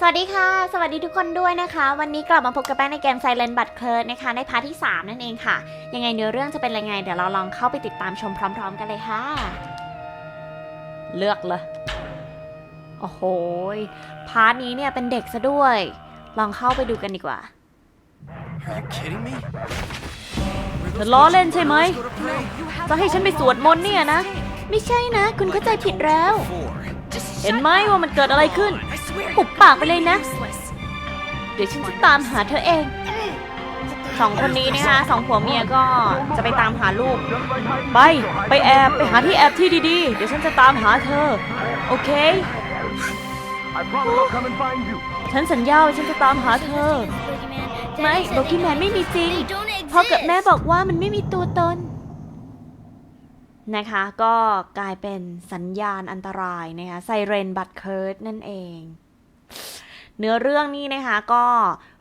สวัสดีค่ะ สวัสดีทุกคนด้วยนะคะ วันนี้กลับมาพบกับแป้งในเกม Silent But c l u r นะคะ ในพาร์ทที่ 3 นั่นเองค่ะ ยังไงเนื้อเรื่องจะเป็นยังไง เดี๋ยวเราลองเข้าไปติดตามชมพร้อมๆกันเลยค่ะ เลือกเลย โอ้โหยพาร์ทนี้เนี่ยเป็นเด็กซะด้วย ลองเข้าไปดูกันดีกว่า Are you kidding me? เธอล้อเล่นใช่ไหม จะให้ฉันไปสวดมนต์เนี่ยนะ ไม่ใช่นะ คุณเข้าใจผิดแล้ว Four. เห็นไหมว่ามันเกิดอะไรขึ้น ปุบปากไปเลยนะ เดี๋ยวฉันจะตามหาเธอเอง สองคนนี้นะคะสองผัวเมียก็จะไปตามหาลูก ไป ไปแอบ ไปหาที่แอบที่ดีๆ เดี๋ยวฉันจะตามหาเธอ โอเค ฉันสัญญาว่าฉันจะตามหาเธอ ไม่โลกี้แมนไม่มีจริง พ่อกับแม่บอกว่ามันไม่มีตัวตนนะคะก็กลายเป็นสัญญาณอันตรายนะคะไซเรนบัตเคิร์ดนั่นเอง เนื้อเรื่องนี้นะคะก็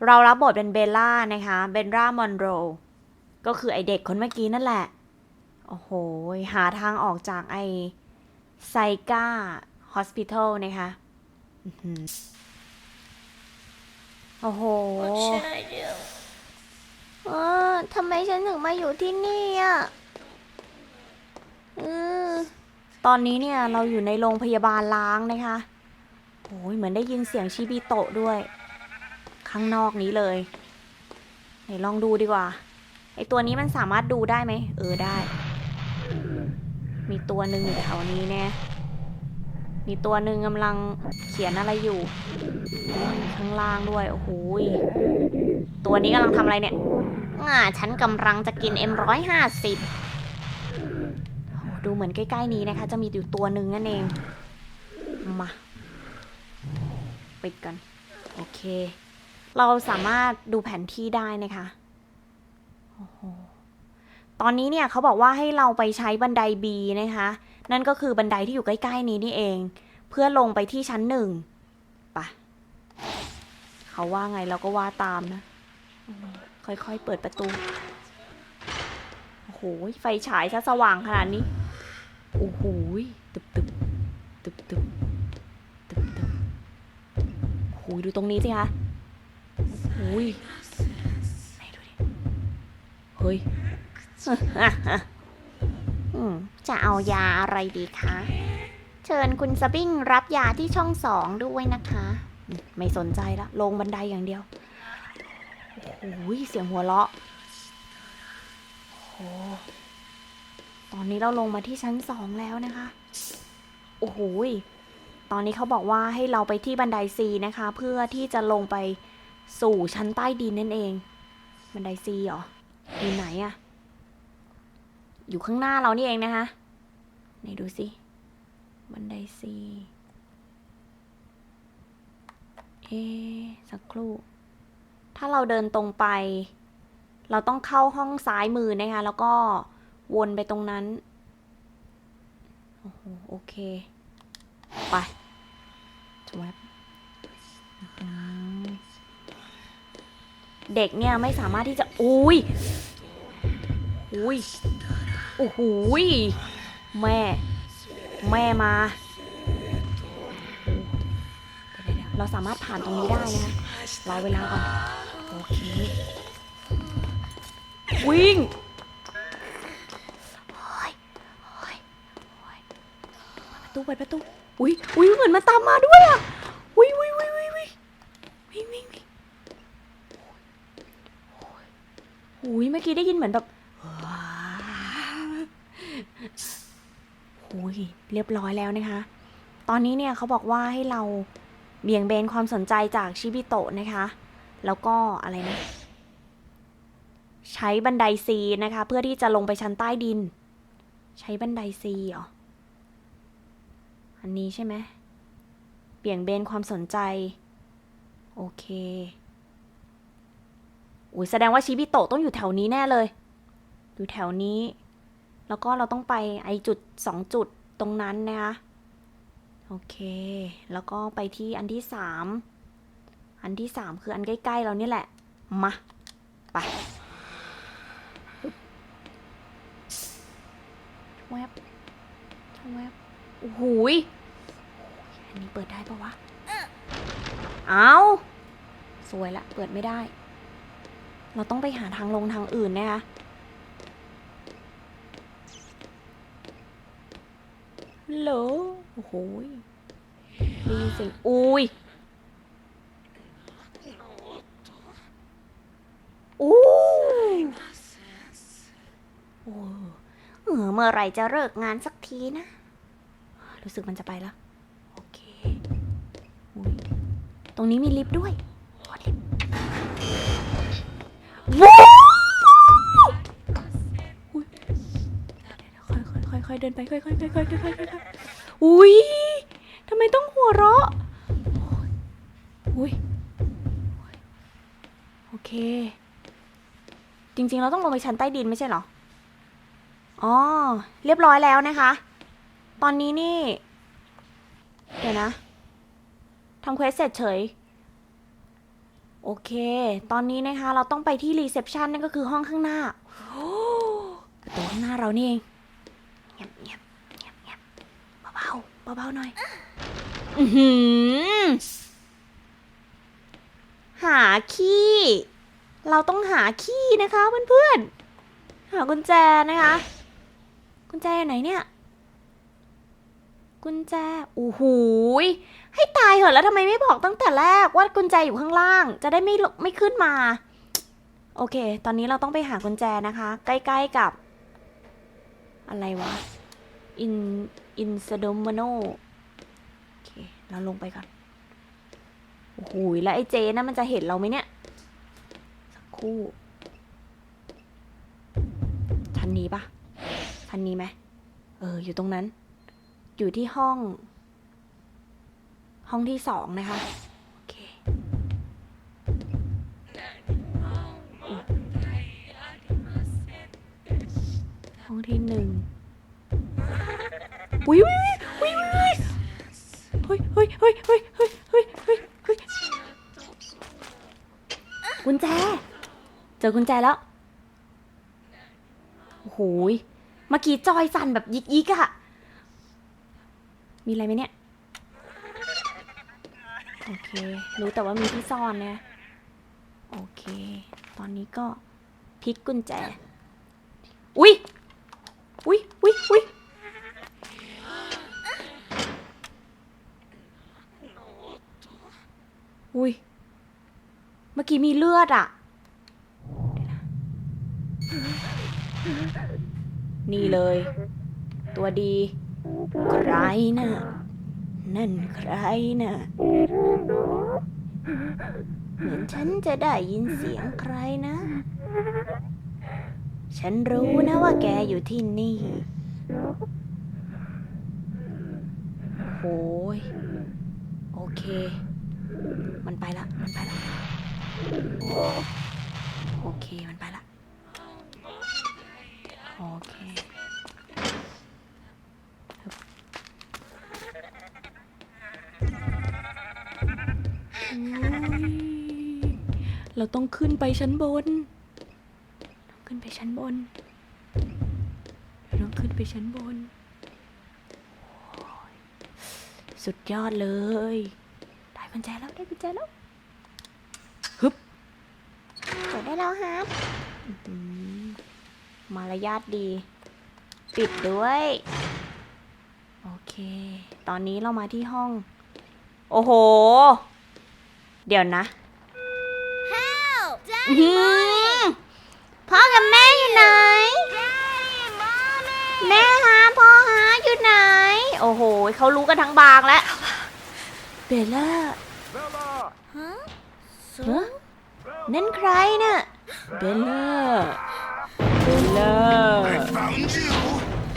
เรารับบทเป็นเบลล่านะคะเบลล่ามอนโรก็คือไอเด็กคนเมื่อกี้นั่นแหละ โอ้โห หาทางออกจากไอไซก้าฮอสพิทอลนะคะอื้อหือโอ้โห What should I do? เออทำไมฉันถึงมาอยู่ที่นี่อะเออตอนนี้เนี่ยเราอยู่ในโรงพยาบาลล้างนะคะ โอ้ยเหมือนได้ยินเสียงชิบิโตะด้วย ข้างนอกนี้เลยไหนลองดูดีกว่าไอตัวนี้มันสามารถดูได้ไหมเออได้ มีตัวหนึ่งอยู่แถวนี้แน่มีตัวหนึ่งกำลังเขียนอะไรอยู่ ข้างล่างด้วย โอ้โหยตัวนี้กำลังทำอะไรเนี่ยอ่าฉันกำลังจะกิน M150 โอ้ดูเหมือนใกล้ ๆ นี้นะคะ จะมีอยู่ตัวหนึ่งนั่นเอง มา ปิดกันโอเค เราสามารถดูแผนที่ได้นะคะโอ้โหตอนนี้เนี่ยเขาบอกว่าให้เราไปใช้บันได B นะคะ นั่นก็คือบันไดที่อยู่ใกล้ ๆ นี้นี่เอง เพื่อลงไปที่ชั้นหนึ่งปะเขาว่าไงเราก็ว่าตามนะ ค่อยๆ เปิดประตู โอ้โห ไฟฉายซะสว่างขนาดนี้ โอ้โหตึบตึบตึบตึบตึบตบ อ้โหดูตรงนี้สิคะโอ้ยไหนดูดิ เฮ้ยอืมจะเอายาอะไรดีคะ เชิญคุณสปริงรับยาที่ช่องสองด้วยนะคะอืมไม่สนใจละ ลงบันไดอย่างเดียวโอ้ยเสียงหัวเราะโอ้ตอนนี้เราลงมาที่ชั้นสองแล้วนะคะ โอ้โหย ตอนนี้เขาบอกว่าให้เราไปที่บันไดซีนะคะ เพื่อที่จะลงไปสู่ชั้นใต้ดินนั่นเอง บันไดซีเหรออยู่ไหนอะอยู่ข้างหน้าเรานี่เองนะคะไหนดูสิบันไดซีเอสักครู่ ถ้าเราเดินตรงไป เราต้องเข้าห้องซ้ายมือนะคะ แล้วก็วนไปตรงนั้น โอ้โหโอเค ไป วบเด็กเนี่ยไม่สามารถที่จะอุ้ยอุ้ยโอ้โหยแม่ แม่มา เราสามารถผ่านตรงนี้ได้นะคะรอเวลาก่อน โอเค วิ่งเปิดประตูเปิดประตู อุ้ยอุ้ยเหมือนมาตามมาด้วยอะอุ้ยอุ้ยอุ้ยอุ้ยอุ้ยวิ่งวิ่งวิ่งโอ้ยอุ้ยเมื่อกี้ได้ยินเหมือนแบบอุ้ยเรียบร้อยแล้วนะคะ ตอนนี้เนี่ยเขาบอกว่าให้เราเบี่ยงเบนความสนใจจากชิบิโตะนะคะ แล้วก็อะไรนะ ใช้บันไดซีนะคะ เพื่อที่จะลงไปชั้นใต้ดิน ใช้บันไดซีเหรอ อันนี้ใช่ไหมเบี่ยงเบนความสนใจ โอเคอุ้ยแสดงว่าชิบิโตะต้องอยู่แถวนี้แน่เลย อยู่แถวนี้ แล้วก็เราต้องไปไอจุดสองจุดตรงนั้นนะคะโอเค แล้วก็ไปที่อันที่สามอันที่สามคืออันใกล้ๆเรานี่แหละ มา ไปแวบแวบ โอ้โหยอันนี้เปิดได้ปะวะ เอาสวยละ เปิดไม่ได้ เราต้องไปหาทางลงทางอื่นนะคะฮัลโหลโอ้โหยได้ยินเสียงอุ้ยอู้โอ้เออเมื่อไรจะเลิกงานสักทีนะ รู้สึกมันจะไปล้วโอเคอุ๊ยตรงนี้มีลิฟต์ด้วยขอลิฟต์ว้ค่อยๆค่อยๆค่อยๆเดินไปค่อยค่อยๆค่อยๆค่อยๆค่อยๆอุ้ยทำไมต้องหัวเราะอุ้ยโอเค จริงๆ เราต้องลงไปชั้นใต้ดินไม่ใช่เหรอ อ๋อ เรียบร้อยแล้วนะคะ ตอนนี้นี่ เดี๋ยวนะทำเควสเสร็จเฉย โอเค ตอนนี้นะคะ เราต้องไปที่รีเซพชันนั่นก็คือห้องข้างหน้าโอ้ประตูข้างหน้าเรานี่เองเงียบเงียบเงียบเงียบเบาๆเบาๆหน่อย อือหือ หาขี้ เราต้องหาขี้นะคะเพื่อนๆ หากุญแจนะคะ กุญแจอยู่ไหนเนี่ย กุญแจโอ้โหยให้ตายเหอะแล้วทำไมไม่บอกตั้งแต่แรกว่ากุญแจอยู่ข้างล่าง จะได้ไม่ไม่ขึ้นมา โอเค ตอนนี้เราต้องไปหากุญแจนะคะ ใกล้ๆกับ อะไรวะอินอินสโดมโนโอเค เราลงไปก่อนโอ้โหยแล้วไอ้เจนะ่ะมันจะเห็นเราไหมเนี่ย สักครู่ชั้นนี้ปะชั้นนี้ไหมเออ อยู่ตรงนั้น อยู่ที่ห้อง ห้องที่สองนะคะโอเคห้องที่หนึ่งวิววิววิวเฮ้ยเฮ้ยเฮ้ยเฮ้ยเฮ้ยเฮ้ยเฮ้ยเฮ้ยกุญแจ เจอกุญแจแล้วโอ้โหเมื่อกี้จอยสั่นแบบยิกยิกอะ มีอะไรไหมเนี่ย โอเค รู้แต่ว่ามีที่ซ่อนนี่ยโอเค ตอนนี้ก็พลิกกุญแจ อุ๊ยอุ๊ยอุ๊ยอุ๊ยอุ๊ยเมื่อกี้มีเลือดอะเดี๋ยวนะนี่เลย ตัวดี ใครนะ่ะ นั่นใครนะ่ะ เหมือนฉันจะได้ยินเสียงใครนะ ฉันรู้นะว่าแกอยู่ที่นี่ โอ้ย โอเค มันไปละ มันไปละ โอเค มันไปละ โอเค อุ๊ย เราต้องขึ้นไปชั้นบน ต้องขึ้นไปชั้นบน เราต้องขึ้นไปชั้นบนโอ้ยสุดยอดเลย ได้กุญแจแล้วได้กุญแจแล้วฮึบเปิดได้แล้วฮะอื้อหือมารยาทดี ปิดด้วย โอเค ตอนนี้เรามาที่ห้อง โอ้โห เดี๋ยวนะ Help! อื้อหือพ่อกับแม่อยู่ไหน แม่ฮะพ่อฮะอยู่ไหน โอ้โหเขารู้กันทั้งบางแล้วเบลล่า Bella! ฮะนั่นใครน่ะเบลล่าเบลล่า Found you!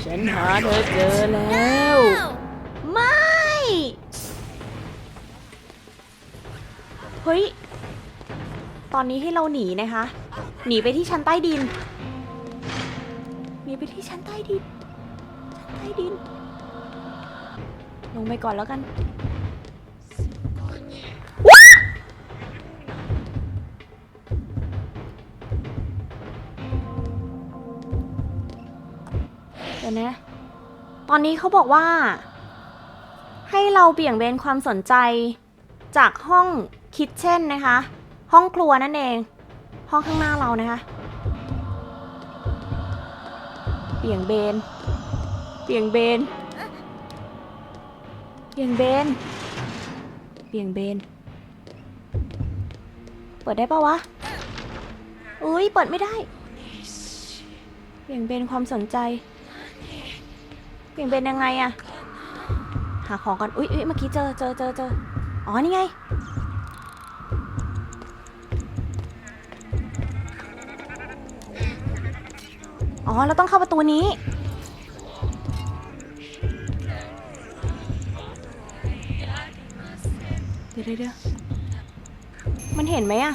ฉันหาเธอเจอแล้ว ไม่ เฮ้ย ตอนนี้ให้เราหนีนะคะ หนีไปที่ชั้นใต้ดิน หนีไปที่ชั้นใต้ดิน ชั้นใต้ดิน ลงไปก่อนแล้วกันเดี๋ยวนะ ตอนนี้เขาบอกว่า ให้เราเบี่ยงเบนความสนใจจากห้องคิทเช่นนะคะ ห้องครัวนั่นเอง ห้องข้างหน้าเรานะคะเบี่ยงเบนเบี่ยงเบนเบี่ยงเบนเบี่ยงเบน เปิดได้ปะวะอุ้ยเปิดไม่ได้ เบี่ยงเบนความสนใจ เบี่ยงเบนยังไงอะหาของก่อนอุ๊ยอุ๊ยเมื่อกี้เจอเจอเจอเจออ๋อนี่ไง อ๋อเราต้องเข้าประตูนี้ เดี๋ยวเดี๋ยวเดี๋ยวมันเห็นไหมอะ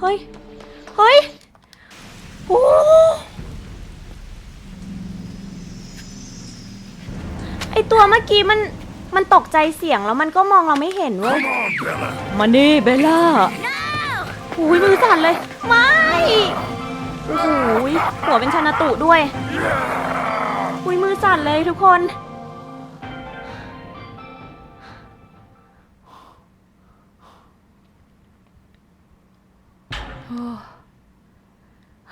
เฮ้ย เฮ้ย โอ้ไอตัวเมื่อกี้มัน มันตกใจเสียงแล้วมันก็มองเราไม่เห็นเว้ย มานี่เบลล่าโอ้ยมือสั่นเลย ไม่โอ้โหยหัวเป็นชานาตุด้วย อุ้ยมือสั่นเลยทุกคน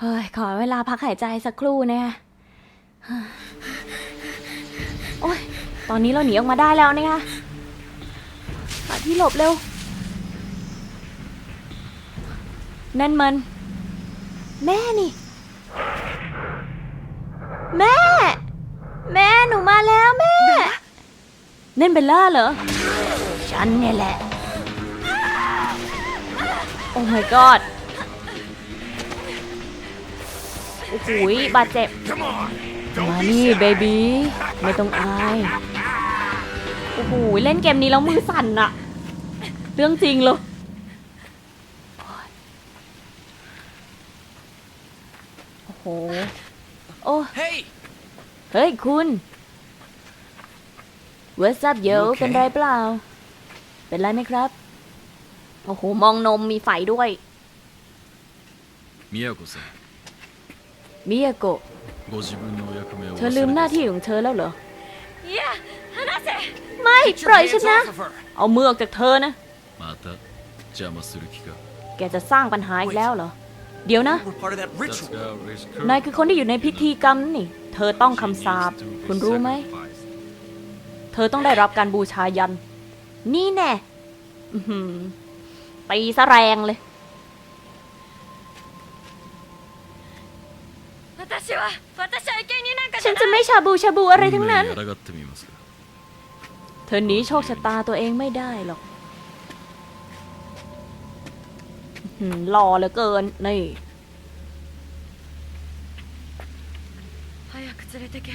เฮ้ยขอเวลาพักหายใจสักครู่นะคะโอ้ย ตอนนี้เราหนีออกมาได้แล้วนะคะหาที่หลบเร็ว นั่นมัน แม่นี่ แม่ แม่หนูมาแล้วแม่ นั่นเบลล่าเหรอ ฉันเนี่ยแหละ โอ้ my god หุยบาดเจ็บ มานี่เบบี้ ไม่ต้องอาย โอ้โห เล่นเกมนี้แล้วมือสั่นอะเรื่องจริงเลยโอ้โห โอ้เฮ้ย คุณ What's up yo เป็นไรเปล่า เป็นไรไหมครับ โอ้โห มองนมมีไฟด้วย เมียโกะ มิยาโกะ ご自分のお役目を เธอลืมหน้าที่ 忘れて ของเธอแล้วเหรอ いや離せ ไม่ Get ป your ล่อย hands ฉันนะ off of her! เอามือออกจากเธอนะ また邪魔する気か แกจะสร้างปัญหาอีกแล้วเหรอ เดี๋ยวนะ We're part of that さす ritual. がウェスカ นายคือคนที่อยู่ในพิธีกรรมนี่ เธอต้องคำสาป คุณรู้ไหม เธอต้องได้รับการบูชายัน นี่แน่อื้อหือตีซะแรงเลย 私は私は生贄なんかじ ฉั ゃ น ない จะไม่ชาบูชาบูอะไรทั้งนั้น 運命に抗ってみますか เธอหนีโชคชะตาตัวเองไม่ได้หรอกอื้อหือหล่อเหลือเกิน นี่ 早く連れてけ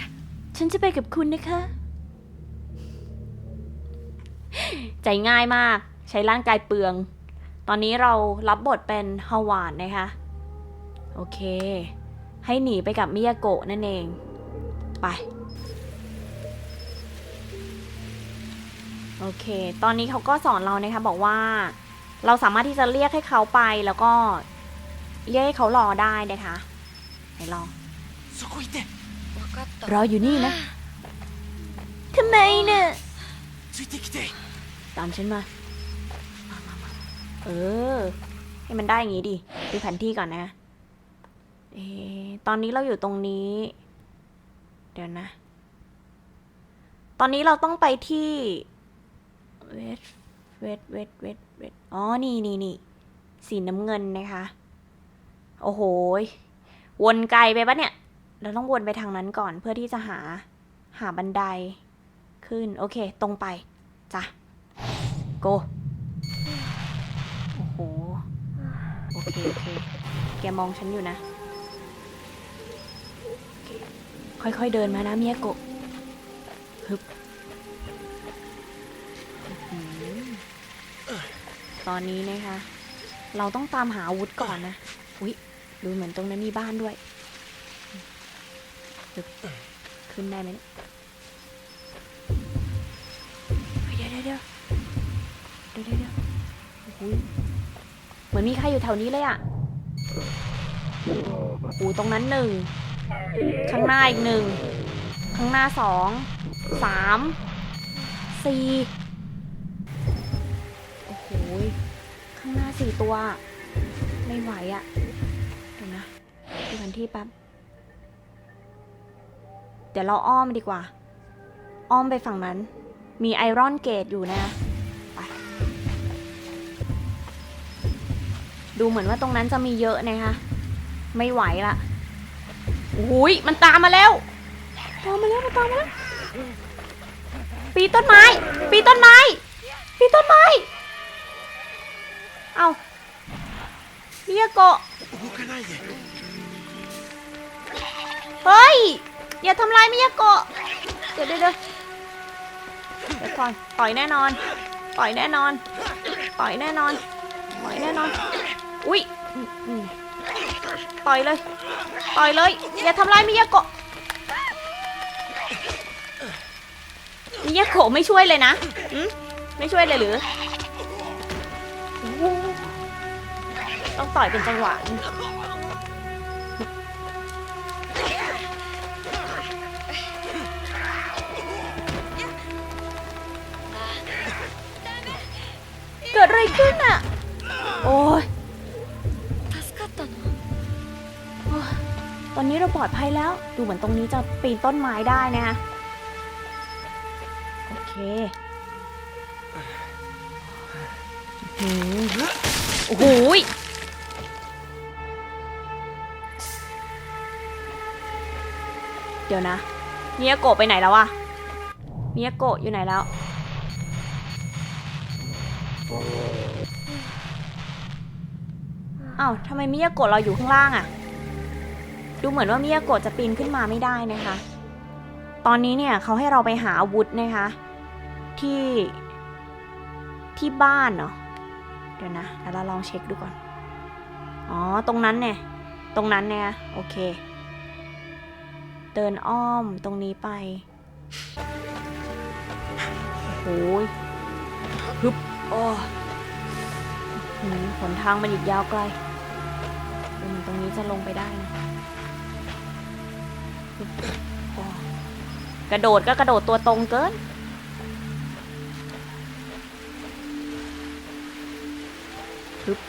ฉันจะไปกับคุณนะคะ ใจง่ายมาก ใช้ร่างกายเปลือง ตอนนี้เรารับบทเป็นฮาวานนะคะ โอเค ให้หนีไปกับมิยาโกะนั่นเอง ไป โอเค ตอนนี้เขาก็สอนเรานะคะบอกว่า เราสามารถที่จะเรียกให้เขาไปแล้วก็ เรียกให้เขารอได้นะคะไหนลองรออยู่นี่นะทำไมเนี่ยตามฉันมา เออ ให้มันได้อย่างงี้ดิดูแผนที่ก่อนนะ เอตอนนี้เราอยู่ตรงนี้ เดี๋ยวนะ ตอนนี้เราต้องไปที่เวทเวทเวทเวทเวทอ๋อ นี่นี่นี่ สีน้ำเงินนะคะ โอ้โห วนไกลไปปะเนี่ย เราต้องวนไปทางนั้นก่อนเพื่อที่จะหา หาบันได ขึ้น โอเค ตรงไป จ้ะ โก โอ้โห โอเค โอเค แกมองฉันอยู่นะ ค่อยๆเดินมานะเมียโกะฮึบตอนนี้นะคะ เราต้องตามหาอาวุธก่อนนะ อุ๊ย ดูเหมือนตรงนั้นมีบ้านด้วยฮึบขึ้นได้ไหมเนี่ยเฮ้ยเดี๋ยวเดี๋ยวเดี๋ยวเดี๋ยวเดี๋ยวเหเหมือนมีใครอยู่แถวนี้เลยอะอ้โหตรงนั้นหนึ่ง ข้างหน้าอีกหนึ่ง ข้างหน้าสอง สาม สี่ โอ้โห ข้างหน้าสี่ตัว ไม่ไหวอะเดี๋ยวนะดูแผนที่แป๊บ เดี๋ยวเราอ้อมดีกว่า อ้อมไปฝั่งนั้น มีไอรอนเกตอยู่นะไปดูเหมือนว่าตรงนั้นจะมีเยอะนะคะ ไม่ไหวละ อุ้ยมันตามมาแล้วตามมาแล้วมันตามมาแล้ว ปีต้นไม้ ปีต้นไม้ ปีต้นไม้ เอาเรียกโกเฮ้ย อย่าทำลายมียาโกะเดี๋ยวเดี๋ยวเดี๋ยวต่อยต่อยแน่นอน ต่อยแน่นอน ต่อยแน่นอน ต่อยแน่นอน อุ๊ย ต่อยเลย ต่อยเลย อย่าทำลายมิยาโกะมิยาโกะไม่ช่วยเลยนะอืมไม่ช่วยเลยหรือ ต้องต่อยเป็นจังหวะเกิดอะไรขึ้นอะ โอ้ย อนนี้เราปลอดภัยแล้ว ดูเหมือนตรงนี้จะปีนต้นไม้ได้นะ โอเคหือโอ้โหยเดี๋ยวนะเมียโกะไปไหนแล้วอะเมียโกะอยู่ไหนแล้วอ้าวทำไมมิยาโกะเราอยู่ข้างล่างอะ ดูเหมือนว่ามิยาโกะจะปีนขึ้นมาไม่ได้นะคะ ตอนนี้เนี่ยเขาให้เราไปหาอาวุธนะคะ ที่ที่บ้านเนาะเดี๋ยวนะเดี๋ยวเราลองเช็คดูก่อน อ๋อ ตรงนั้นเนี่ย ตรงนั้นเนี่ย โอเค เดินอ้อมตรงนี้ไป โอ้โหยฮึบโอ้หืมหนทางมันอีกยาวไกลดูเหมือนตรงนี้จะลงไปได้นะ กระโดดก็กระโดดตัวตรงเกินฮึบ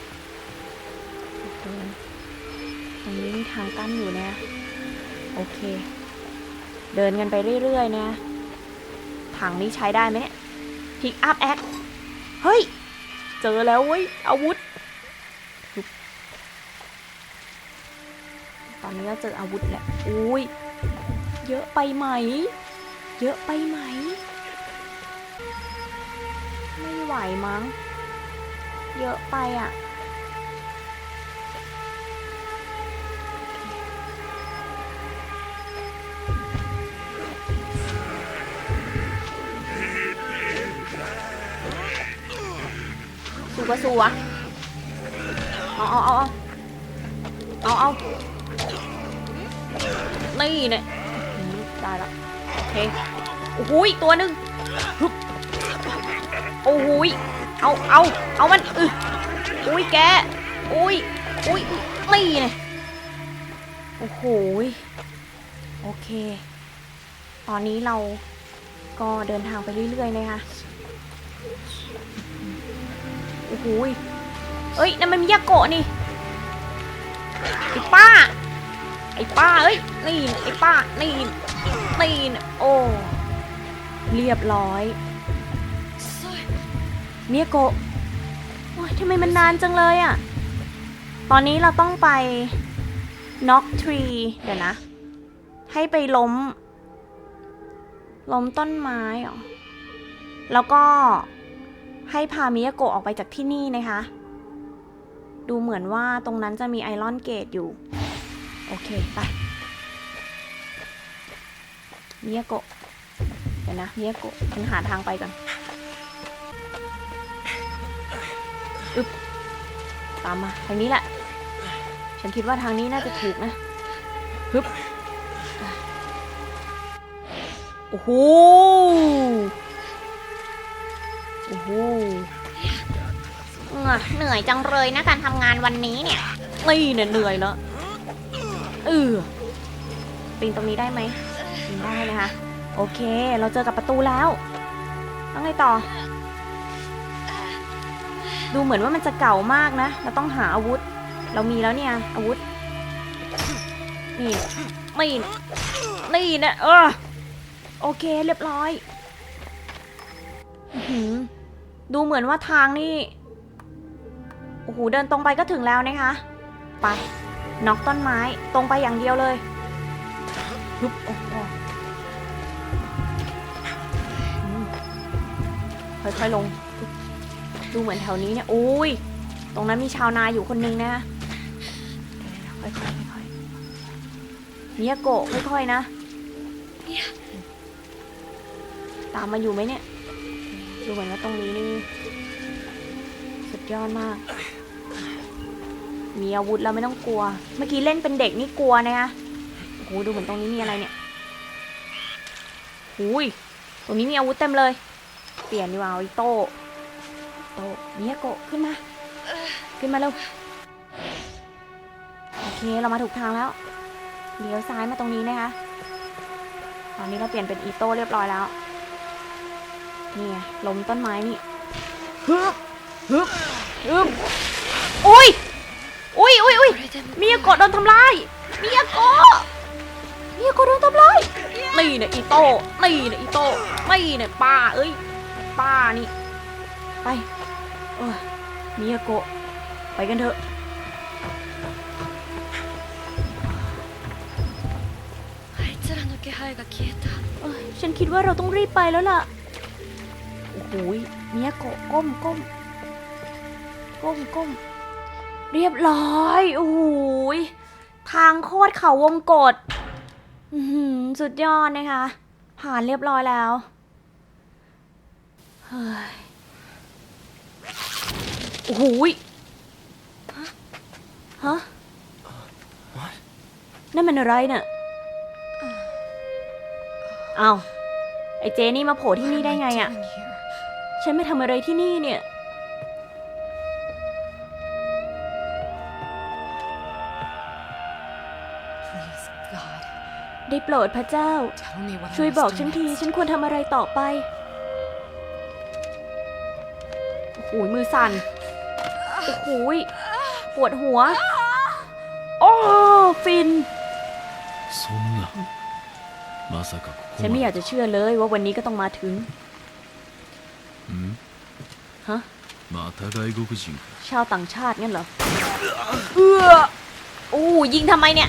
ตรงนี้มีทางกั้นอยู่นะ โอเค เดินกันไปเรื่อยๆนะ ถังนี้ใช้ได้ไหมเนี่ยพิกอัพแอคเฮ้ย เจอแล้วเว้ย อาวุธ ตอนนี้เราเจออาวุธแหละอุ้ย เยอะไปไหม เยอะไปไหม ไม่ไหวมั้ง เยอะไปอะสู้ก็สู้วะเอาเอาเอาเอาเอาเอา นี่เนี่ยได้ละโอเคโอ้โหยตัวหนึ่งโอ้โหยเอาเอาเอามันอึอุ้ยแกอุ้ยอุ้ยนี่เนี่ยโอ้โหโอเค ตอนนี้เราก็เดินทางไปเรื่อยๆนะคะโอ้โหยเอ้ยนั่นมันมิยาโกะนี่ไอ้ป้า ไอ้ป้าเอ้ยนี่ไอ้ป้านี่นี่โอ้เรียบร้อย遅いมิยาโกะโอ้ยทำไมมันนานจังเลยอะตอนนี้เราต้องไปน็อกทรีเดี๋ยวนะ ให้ไปล้ม ล้มต้นไม้หรอ แล้วก็ให้พามิยาโกะออกไปจากที่นี่นะคะ ดูเหมือนว่าตรงนั้นจะมีไอรอนเกตอยู่ โอเคไปมิยาโกะเดี๋ยวนะมิยาโกะฉันหาทางไปก่อนอึบตามมาทางนี้แหละ ฉันคิดว่าทางนี้น่าจะถูกนะฮึบโอ้โหโอ้โหเอ้อเหนื่อยจังเลยนะการทำงานวันนี้เนี่ยนี่เนี่ยเหนื่อยแล้ว เออปีนตรงนี้ได้ไหมปีนได้นะคะ โอเค เราเจอกับประตูแล้วต้องไงต่อ ดูเหมือนว่ามันจะเก่ามากนะ เราต้องหาอาวุธ เรามีแล้วเนี่ยอาวุธ นี่ไม่นี่นะเออโอเคเรียบร้อยดูเหมือนว่าทางนี่ โอ้โห เดินตรงไปก็ถึงแล้วนะคะ ไป น็อกต้นไม้ตรงไปอย่างเดียวเลยฮึบโอ้โหอืมค่อยๆลง ดูเหมือนแถวนี้เนี่ยโอ้ยตรงนั้นมีชาวนาอยู่คนนึงนะเดี๋ยวๆค่อยๆค่อยๆมิยาโกะค่อยๆนะตามมาอยู่ไหมเนี่ย ดูเหมือนว่าตรงนี้นี่ สุดยอดมาก มีอาวุธแล้วไม่ต้องกลัว เมื่อกี้เล่นเป็นเด็กนี่กลัวนะคะโอ้โหดูเหมือนตรงนี้มีอะไรเนี่ยหุยตรงนี้มีอาวุธเต็มเลย เปลี่ยนดีกว่าอาอิโต้โตะมิยาโกะขึ้นมา ขึ้นมาเร็ว โอเคเรามาถูกทางแล้วเลี้ยวซ้ายมาตรงนี้นะคะ ตอนนี้เราเปลี่ยนเป็นอีโต้เรียบร้อยแล้ว นี่ล้มต้นไม้นี่ฮึบฮึบฮึบอุ้ย อุ้ยอุ้ยอุ้ยมียาโกะโดนทำลายมียาโกะมียาโกะโดนทำลายนี่นะอีโต้นี่นะอีโต้ไม่นี่ป้าเอ้ยป้านี่ไปเออมียาโกไปกันเถอะฉันคิดว่าเราต้องรีบไปแล้วล่ะ โอ้โหเมียโกก้มก้มก้มก้ม เรียบร้อยโอ้โหยทางโคตรเขาวงกฏอื้อหือสุดยอดนะคะ ผ่านเรียบร้อยแล้ว เฮ้ย โอ้โหยฮะฮะนั่นมันอะไรเน่ะเอาไอ้เจนี่มาโผล่ที่นี่ได้ไงอะ่ะ ฉันไม่ทำอะไรที่นี่เนี่ย โปรดพระเจ้า tell me what ช่วย I บอก must ฉัน do ที next. ฉันควรทำอะไรต่อไป โอ้โห มือสั่น โอ้โห ปวดหัว โอ้ ฟิน そんなまさかここ ฉันไม่อ ま ยากจะเชื่อเลยว่าวันนี้ก็ต้องมาถึง でん ฮะ また外国人か ชาวต่างชาติงั้นเหรอ เอือโอ้ยิงทำไมเนี่ย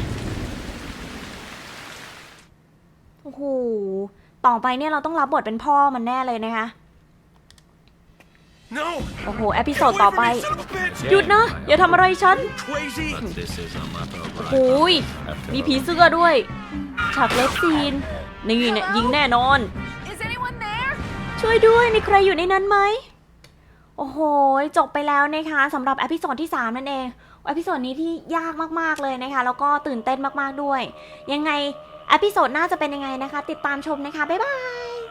อ้โหต่อไปเนี่ยเราต้องรับบทเป็นพ่อมันแน่เลยนะคะ No! โอ้โห เอพิโซดต่อไป Get away from me, son of a bitch! หยุดนะ อย่าทำอะไรฉัน Crazy! But this is a matter of โอ้ย life after มี all. ผีเสื้อด้วย ฉากเลิฟซีน นี่เนี่ยยิงแน่นอน Is anyone there? ช่วยด้วย มีใครอยู่ในนั้นไหม โอ้โห จบไปแล้วนะคะสำหรับอพิโซดที่ 3 นั่นเองอพิโซดนี้ที่ยากมาก ๆ เลยนะคะ แล้วก็ตื่นเต้นมาก ๆ ด้วย ยังไง อพิโซดหน้าจะเป็นยังไงนะคะ ติดตามชมนะคะ บ๊ายบาย